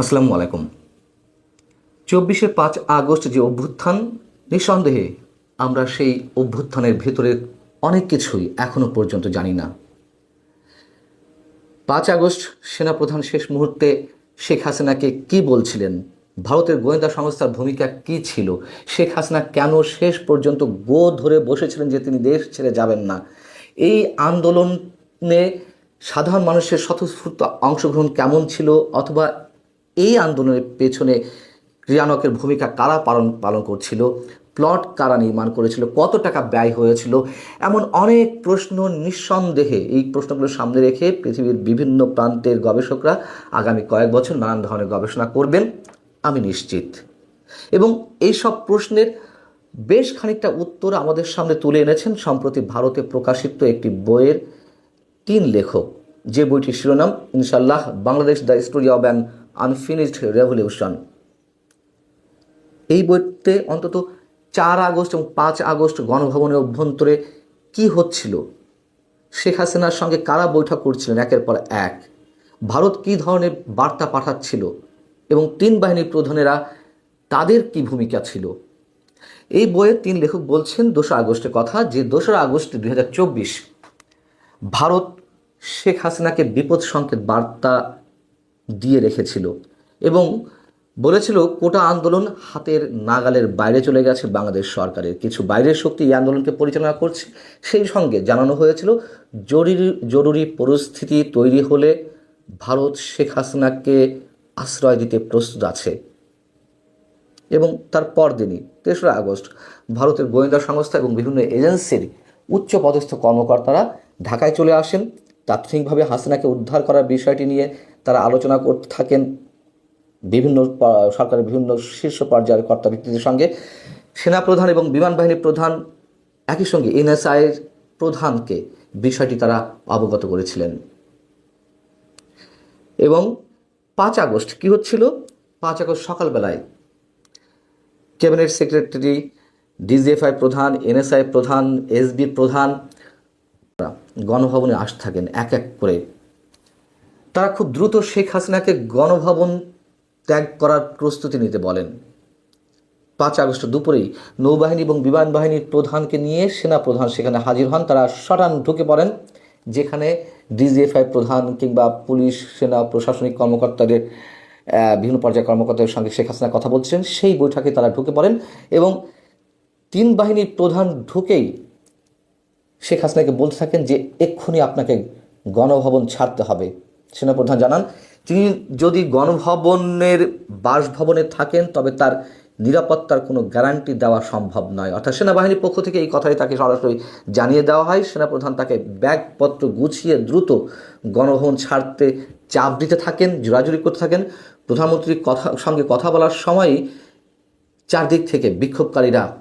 আসসালামু আলাইকুম। চব্বিশে পাঁচ আগস্ট যে অভ্যুত্থান, নিঃসন্দেহে আমরা সেই অভ্যুত্থানের ভেতরে অনেক কিছুই এখনও পর্যন্ত জানি না। পাঁচ আগস্ট সেনাপ্রধান শেষ মুহূর্তে শেখ হাসিনাকে কি বলছিলেন? ভারতের গোয়েন্দা সংস্থার ভূমিকা কি ছিল? শেখ হাসিনা কেন শেষ পর্যন্ত গো ধরে বসেছিলেন যে তিনি দেশ ছেড়ে যাবেন না? এই আন্দোলনে সাধারণ মানুষের স্বতঃস্ফূর্ত অংশগ্রহণ কেমন ছিল? অথবা এই আন্দোলনের পেছনে ক্রিয়ানকের ভূমিকা কারা পালন পালন করছিল? প্লট কারা নির্মাণ করেছিল? কত টাকা ব্যয় হয়েছিল? এমন অনেক প্রশ্ন নিঃসন্দেহে এই প্রশ্নগুলো সামনে রেখে পৃথিবীর বিভিন্ন প্রান্তের গবেষকরা আগামী কয়েক বছর নানান ধরনের গবেষণা করবেন, আমি নিশ্চিত। এবং এই সব প্রশ্নের বেশ খানিকটা উত্তর আমাদের সামনে তুলে এনেছেন সম্প্রতি ভারতে প্রকাশিত একটি বইয়ের তিন লেখক। যে বইটির শিরোনাম ইনশাল্লাহ Bangladesh the story of an unfinished revolution এই বইতে অন্তত চার আগস্ট এবং পাঁচ আগস্ট গণভবনের অভ্যন্তরে কি হচ্ছিল? শেখ হাসিনার সঙ্গে কারা বৈঠক করছিলেন একের পর এক? ভারত কী ধরনের বার্তা পাঠাচ্ছিল? এবং তিন বাহিনীর প্রধানেরা তাদের কি ভূমিকা ছিল? এই বইয়ের তিন লেখক বলছেন, দোসরা আগস্টের কথা, যে দোসরা আগস্ট দুই হাজার চব্বিশ ভারত শেখ হাসিনাকে বিপদ সংকেত বার্তা দিয়ে রেখেছিল এবং বলেছিল, কোটা আন্দোলন হাতের নাগালের বাইরে চলে গেছে বাংলাদেশ সরকারের। কিছু বাইরের শক্তি এই আন্দোলনকে পরিচালনা করছে। সেই সঙ্গে জানানো হয়েছিল, জরুরি জরুরি পরিস্থিতি তৈরি হলে ভারত শেখ হাসিনাকে আশ্রয় দিতে প্রস্তুত আছে। এবং তার পরদিনই, তেসরা আগস্ট, ভারতের গোয়েন্দা সংস্থা এবং বিভিন্ন এজেন্সির উচ্চ পদস্থ কর্মকর্তারা ঢাকায় চলে আসেন। তাৎক্ষণিকভাবে হাসিনাকে উদ্ধার করার বিষয়টি নিয়ে তারা আলোচনা করতে থাকেন বিভিন্ন সরকারের বিভিন্ন শীর্ষ পর্যায়ের কর্তা ব্যক্তিদের সঙ্গে। সেনাপ্রধান এবং বিমান বাহিনীর প্রধান একই সঙ্গে এনএসআইয়ের প্রধানকে বিষয়টি তারা অবগত করেছিলেন। এবং পাঁচ আগস্ট কি হচ্ছিল? পাঁচ আগস্ট সকালবেলায় ক্যাবিনেট সেক্রেটারি, ডিজিএফআই প্রধান, এনএসআই প্রধান এসবি প্রধান গণভবনে আস থাকেন। এক এক করে তারা খুব দ্রুত শেখ হাসিনাকে গণভবন ত্যাগ করার প্রস্তুতি নিতে বলেন। পাঁচ আগস্ট দুপুরেই নৌবাহিনী এবং বিমান বাহিনীর প্রধানকে নিয়ে সেনা প্রধান সেখানে হাজির হন। তারা সটান ঢুকে পড়েন, যেখানে ডিজিএফআই প্রধান কিংবা পুলিশ, সেনা, প্রশাসনিক কর্মকর্তাদের বিভিন্ন পর্যায়ের কর্মকর্তাদের সঙ্গে শেখ হাসিনা কথা বলছেন। সেই বৈঠকে তারা ঢুকে পড়েন এবং তিন বাহিনীর প্রধান ঢুকেই শেখ হাসিনাকে বলতে থাকেন যে, এক্ষুনি আপনাকে গণভবন ছাড়তে হবে। সেনাপ্রধান জানান, তিনি যদি গণভবনের বাসভবনে থাকেন, তবে তার নিরাপত্তার কোনো গ্যারান্টি দেওয়া সম্ভব নয়। অর্থাৎ সেনাবাহিনীর পক্ষ থেকে এই কথাই তাকে সরাসরি জানিয়ে দেওয়া হয়। সেনাপ্রধান তাকে ব্যাগপত্র গুছিয়ে দ্রুত গণভবন ছাড়তে চাপ দিতে থাকেন, জোরাজুরি করতে থাকেন। প্রধানমন্ত্রীর কথা, সঙ্গে কথা বলার সময়ই চারদিক থেকে বিক্ষোভকারীরা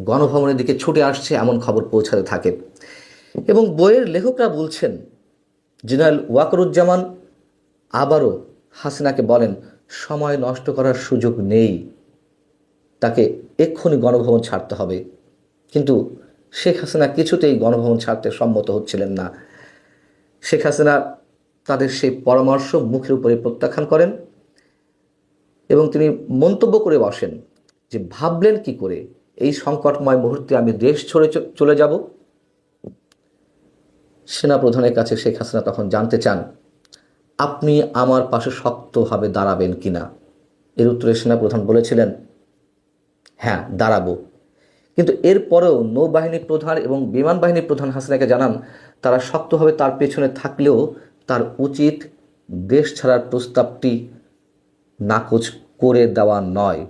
গণভবনের দিকে ছুটে আসছে, এমন খবর পৌঁছাতে থাকে। এবং বইয়ের লেখকরা বলছেন জেনারেল ওয়াকরুজ্জামান আবারও হাসিনাকে বলেন, সময় নষ্ট করার সুযোগ নেই। তাকে এক্ষুনি গণভবন ছাড়তে হবে। কিন্তু শেখ হাসিনা কিছুতেই গণভবন ছাড়তে সম্মত হচ্ছিলেন না। শেখ হাসিনা তাদের সেই পরামর্শ মুখের উপরে প্রত্যাখ্যান করেন এবং তিনি মন্তব্য করে বসেন যে, ভাবলেন কি করে? এই সংকটময় মুহূর্তে আমি দেশ ছড়ে চলে যাব। সেনাপ্রধানের কাছে শেখ হাসিনা তখন জানতে চান, আপনি আমার পাশে শক্তভাবে দাঁড়াবেন কিনা? এর উত্তরে সেনাপ্রধান বলেছিলেন হ্যাঁ দাঁড়াবো। কিন্তু এরপরেও নৌবাহিনী প্রধান এবং বিমান বাহিনী প্রধান হাসিনাকে জানান, তারা শক্তভাবে তার পেছনে থাকলেও তার উচিত দেশ ছাড়ার প্রস্তাবটি নাকচ করে দেওয়া নয়।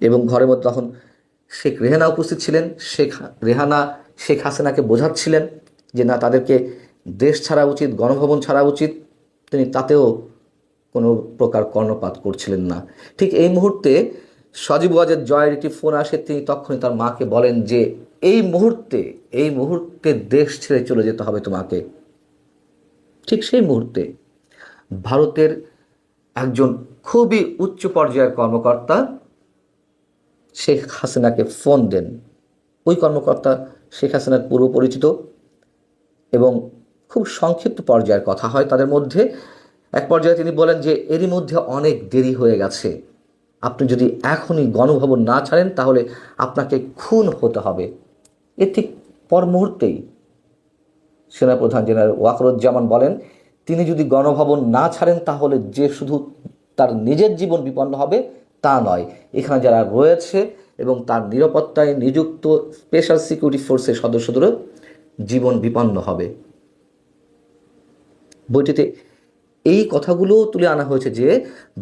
এবং ঘরের মধ্যে তখন শেখ রেহানা উপস্থিত ছিলেন। শেখ রেহানা শেখ হাসিনাকে বোঝাচ্ছিলেন যে না, তাদেরকে দেশ ছাড়া উচিত, গণভবন ছাড়া উচিত। তিনি তাতেও কোনো প্রকার কর্ণপাত করছিলেন না। ঠিক এই মুহূর্তে সজীব ওয়াজের জয়ের একটি ফোন আসে, তিনি তখনই তার মাকে বলেন যে, এই মুহূর্তে এই মুহূর্তে দেশ ছেড়ে চলে যেতে হবে তোমাকে। ঠিক সেই মুহূর্তে ভারতের একজন খুবই উচ্চ পর্যায়ের কর্মকর্তা শেখ হাসিনাকে ফোন দেন। ওই কর্মকর্তা শেখ হাসিনার পূর্ব পরিচিত এবং খুব সংক্ষিপ্ত পর্যায়ের কথা হয়। তাদের মধ্যে এক পর্যায়ে তিনি বলেন যে, এরই মধ্যে অনেক দেরি হয়ে গেছে। আপনি যদি এখনই গণভবন না ছাড়েন, তাহলে আপনাকে খুন হতে হবে। এর ঠিক পর মুহূর্তেই সেনাপ্রধান জেনারেল ওয়াকরুজ্জামান বলেন, তিনি যদি গণভবন না ছাড়েন, তাহলে যে শুধু তার নিজের জীবন বিপন্ন হবে, তা নয়। এখানে যারা রয়েছে এবং তার নিরাপত্তায় নিযুক্ত স্পেশাল সিকিউরিটি ফোর্সের সদস্যদেরও জীবন বিপন্ন হবে। বইটিতে এই কথাগুলো তুলে আনা হয়েছে যে,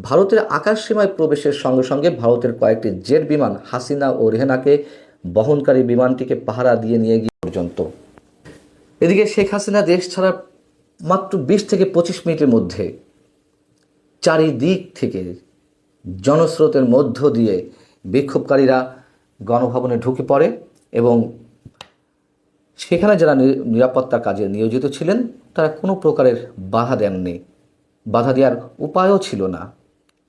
ভারতের আকাশ সীমায় প্রবেশের সঙ্গে সঙ্গে ভারতের কয়েকটি জেট বিমান হাসিনা ও রেহেনাকে বহনকারী বিমানটিকে পাহারা দিয়ে নিয়ে গিয়ে পর্যন্ত। এদিকে শেখ হাসিনা দেশ ছাড়া মাত্র বিশ থেকে পঁচিশ মিনিটের মধ্যে চারিদিক থেকে জনস্রোতের মধ্য দিয়ে বিক্ষোভকারীরা গণভবনে ঢুকে পড়ে এবং সেখানে যারা নি- নিরাপত্তার কাজে নিয়োজিত ছিলেন, তারা কোনো প্রকারের বাধা দেননি। বাধা দেওয়ার উপায়ও ছিল না।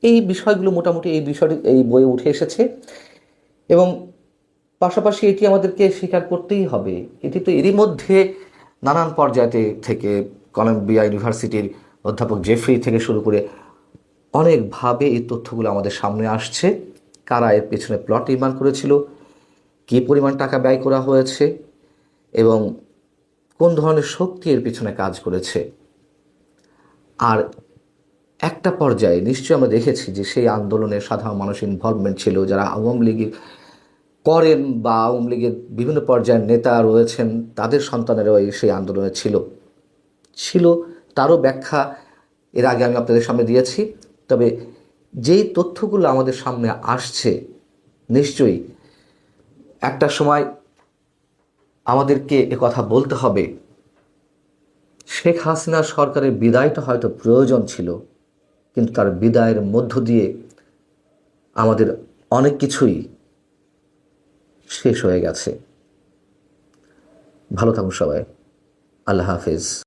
এই বিষয়গুলো মোটামুটি এই বিষয়টি এই বইয়ে উঠে এসেছে এবং পাশাপাশি এটি আমাদেরকে স্বীকার করতেই হবে। এটি তো এরই মধ্যে নানান পর্যায়ে থেকে কলম্বিয়া ইউনিভার্সিটির অধ্যাপক জেফ্রি থেকে শুরু করে অনেকভাবে এই তথ্যগুলো আমাদের সামনে আসছে। কারা এর পেছনে প্লট নির্মাণ করেছিল, কী পরিমাণ টাকা ব্যয় করা হয়েছে এবং কোন ধরনের শক্তি এর পিছনে কাজ করেছে। আর একটা পর্যায়ে নিশ্চয়ই আমরা দেখেছি যে সেই আন্দোলনে সাধারণ মানুষ ইনভলভমেন্ট ছিল, যারা আওয়ামী লীগের করেন বা আওয়ামী লীগের বিভিন্ন পর্যায়ের নেতা রয়েছেন, তাদের সন্তানেরাও সেই আন্দোলনে ছিল। ছিল, তারও ব্যাখ্যা এর আগে আমি আপনাদের সামনে দিয়েছি, তবে যেই তথ্যগুলো আমাদের সামনে আসছে, নিশ্চয়ই একটা সময় আমাদেরকে কথা বলতে হবে। শেখ হাসিনা সরকারের বিদায়টা হয়তো প্রয়োজন ছিল, কিন্তু তার বিদায়ের মধ্য দিয়ে আমাদের অনেক কিছুই শেষ হয়ে গেছে। ভালো থাকুন সবাই। আল্লাহ হাফিজ।